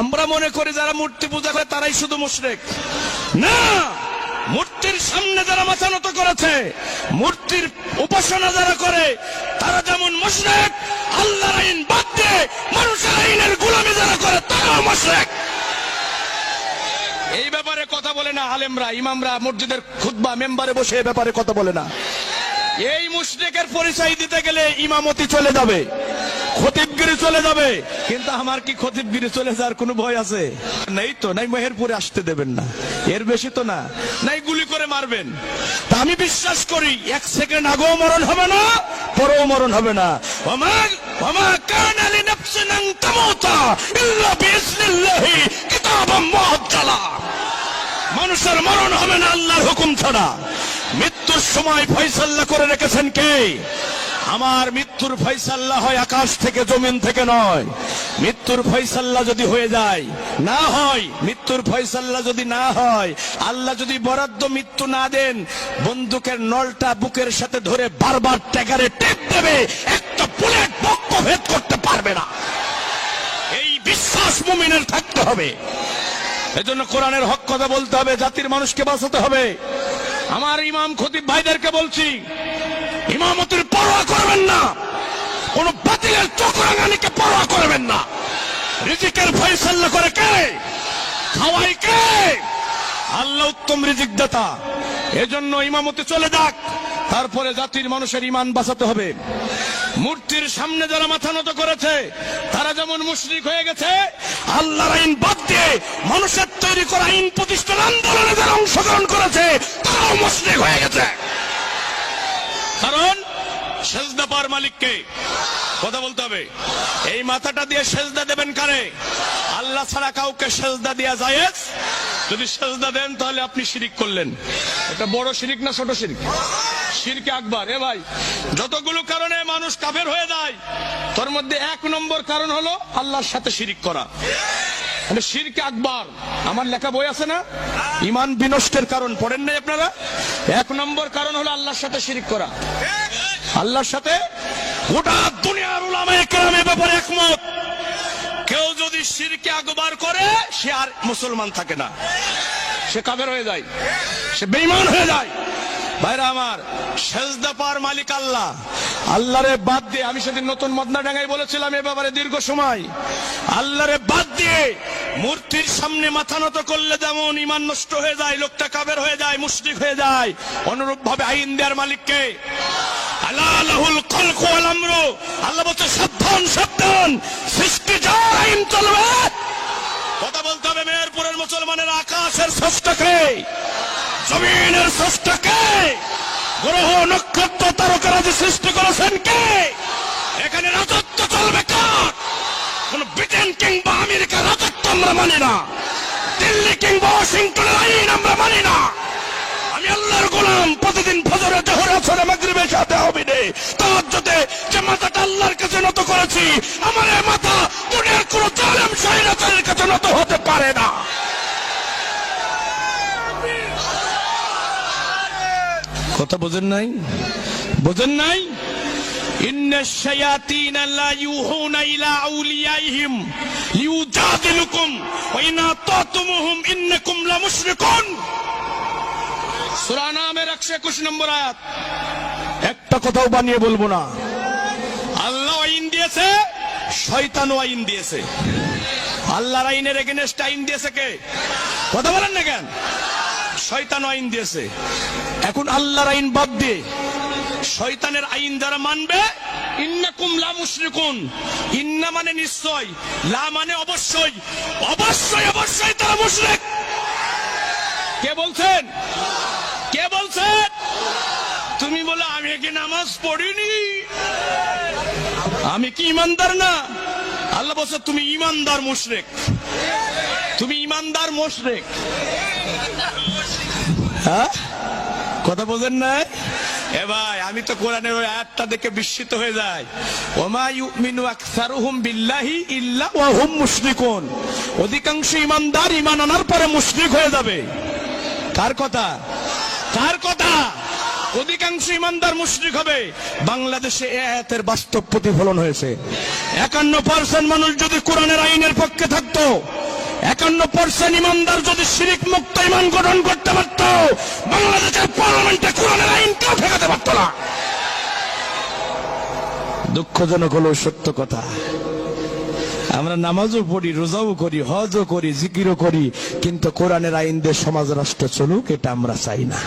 আমরা মনে করি যারা মূর্তি পূজা করে তারাই শুধু মুশরিক। না! মূর্তির সামনে যারা মাথা নত করেছে, মূর্তির উপাসনা যারা করে, তারা যেমন মুশরিক, আল্লাহর আইন বাদ দিয়ে মানুষের আইনের গোলামি যারা করে, তারাও মুশরিক। এই ব্যাপারে কথা বলে না আলেমরা, ইমামরা, মসজিদের খুতবা মেম্বারে বসে এই ব্যাপারে কথা বলে না। এই মুশরিকের পরিচয় দিতে গেলে ইমামতি চলে যাবে। খতিবগিরি চলে যাবে। কিন্তু আমার কি খতিবগিরি চলে যাওয়ার কোনো ভয় আছে? নেই তো নাই মেহেরপুরে আসতে দেবেন না। এর বেশি তো না। নাই গুলি করে মারবেন। তা আমি বিশ্বাস করি এক সেকেন্ড আগেও মরণ হবে না পরেও মরণ হবে না। ওমা ওমা কানা লিনাফসিন আন তামুতা ইল্লা বিইজনিল্লাহি কিতাবাম মুআজ্জালা। মানুষের মরণ হবে না আল্লাহর হুকুম ছাড়া। মৃত্যুর সময় ফয়সাল্লা করে রেখেছেন কে? আমার মৃত্যুর ফয়সাল্লা হয় আকাশ থেকে, জমিন থেকে নয়। মৃত্যুর ফয়সাল্লা যদি হয়ে যায়, না হয়, মৃত্যুর ফয়সাল্লা যদি না হয়, আল্লাহ যদি বরাদ্দ মৃত্যু না দেন, বন্দুকের নলটা বুকের সাথে ধরে বারবার ট্যাগারে টেপ দেবে, একটা বুলেট বক্ষ ভেদ করতে পারবে না। এই বিশ্বাস মুমিনের থাকতে হবে। এজন্য কোরআনের হক কথা বলতে হবে, জাতির মানুষকে বাঁচাতে হবে। আমার ইমাম খতিব ভাইদেরকে বলছি ইমামতির পরোয়া করবেন না। কোন বাতিলের চক্রাঙ্গানিকে পরোয়া করবেন না। রিজিকের ফয়সাল্লা করে কে? খাওয়াই কে? আল্লাহ উত্তম রিজিক দাতা এজন্য ইমামতি চলে যাক। তারপরে জাতির মানুষের ইমান বাঁচাতে হবে। মূর্তির সামনে যারা মাথা নত করেছে, তারা যেমন মুশরিক হয়ে গেছে, আল্লাহর আইন বাদ দিয়ে মানুষের তৈরি করা আইন প্রতিষ্ঠান আন্দোলনে যারা অংশগ্রহণ করেছে, তারাও মুশরিক হয়ে গেছে কারণ পাওয়ার মালিককে। কথা বলতে হবে। এই মাথাটা দিয়ে সেজদা দেবেন কারে? আল্লাহ ছাড়া কাউকে সেজদা দেওয়া যায় যদি সেজদা দেন, তাহলে আপনি শিরিক করলেন। এটা বড় শিরিক না ছোট শিরিক? শিরকে আকবার। এ ভাই, যতগুলো কারণে মানুষ কাফের হয়ে যায়, তোর মধ্যে এক নম্বর কারণ হলো আল্লাহর সাথে শিরিক করা। মানে শিরকে আকবার। আমার লেখা বই আছে না? ইমান বিনষ্টের কারণ। পড়েন নাই আপনারা? এক নম্বর কারণ হলো আল্লাহর সাথে শিরিক করা। আল্লাহর সাথে গোটা দুনিয়ার উলামায়ে কেরামের ব্যাপারে একমত। কেউ যদি শিরকে আকবার করে, সে আর মুসলমান থাকে না। সে কাফের হয়ে যায়, সে বেঈমান হয়ে যায়। ভাইরা আমার, সেজদা পার মালিক আল্লাহ। আল্লাহরে বাদ দিয়ে, আমি সেদিন নতুন মদনা ডাঙ্গায় বলেছিলাম এ ব্যাপারে দীর্ঘ সময়। আল্লাহরে বাদ দিয়ে, মূর্তির সামনে মাথা নত করলে যেমন ইমান নষ্ট হয়ে যায়, লোকটা কাবের হয়ে যায়, মুশরিক হয়ে যায় অনুরূপ ভাবে আইন দেওয়ার মালিককে আল্লাহুল খলক ওয়াল আমরু। আল্লাহ বলছে, সাবধান সাবধান, সৃষ্টি যার আইন চলবে। কথা বলতে হবে মেহেরপুরের মুসলমানের আকাশের স্রষ্টাকে, জমিনের স্রষ্টাকে। গ্রহ নক্ষত্র তারকারাজি সৃষ্টি করেছেন কে? এখানে রাজত্ব চলবে কার? কোন ব্রিটেন কিংবা আমেরিকার রাজত্ব আমরা মানি না। দিল্লি কিংবা ওয়াশিংটনের আইন আমরা মানি না। আমি আল্লাহর গোলাম, প্রতিদিন ফজরে, জোহরে, আসরে, মাগরিবে সাথে হবে রে তাহাজ্জুদে যে মাথাটা আল্লাহর কাছে নত করেছি আমার এই মাথা দুনিয়ার কোন জালেম শাহিরাতের কাছে নত হতে পারে না কথা বোঝেন নাই বোঝেন নাই إن الشياطين لا يوحون إلى أوليائهم ليجادلكم وإن أطعتموهم إنكم لمشركون সূরা নামের 121 নম্বর আয়াত একটা কথাও বানিয়ে বলব না। আল্লাহ আইন দিয়েছে, শয়তানও আইন দিয়েছে। আল্লাহর আইনের এগেনস্ট আইন দিয়েছে কে? কথা বলেন না কেন? শয়তান আইন দিয়েছে। এখন আল্লাহর আইন বাদ দিয়ে শয়তানের আইন যারা মানবে, ইন্নাকুম লা মুশরিকুন। ইন্না মানে নিশ্চয়, লা মানে অবশ্যই। অবশ্যই অবশ্যই তারা মুশরিক। কে বলছেন? কে বলছেন? তুমি বলে, আমি কি নামাজ পড়িনি? আমি কি ইমানদার না? আল্লাহ বলছে, তুমি ইমানদার মুশরিক। তুমি ইমানদার মুশরিক। হ্যাঁ? কথা বোঝেন না? এ ভাই, আমি তো কোরআনের ওই আয়াতটা দেখে বিস্মিত হয়ে যাই। ওমা ইউমিনু আকসারুহুম বিল্লাহি ইল্লা ওয়া হুম মুশরিকুন। অধিকাংশ ইমানদার ইমান আনার পরে মুশরিক হয়ে যাবে। কার কথা? কার কথা? অধিকাংশ ইমানদার মুশরিক হবে। বাংলাদেশে এ আয়াতের বাস্তব প্রতিফলন হয়েছে। একান্ন পার্সেন্ট মানুষ যদি কোরআনের আইনের পক্ষে থাকতো, একান্ন পার্সেন্ট ইমানদার যদি শিরিক মুক্ত ইমান গঠন করতে পারত, বাংলাদেশের পার্লামেন্টে কোরআনের আইন কেউ ঠেকাতে পারত না। দুঃখজনক হলো সত্য কথা। আমরা নামাজও পড়ি, রোজাও করি, হজও করি, জিকিরও করি, কিন্তু কোরআনের আইন দিয়ে সমাজ রাষ্ট্র চলুক, এটা আমরা চাই না।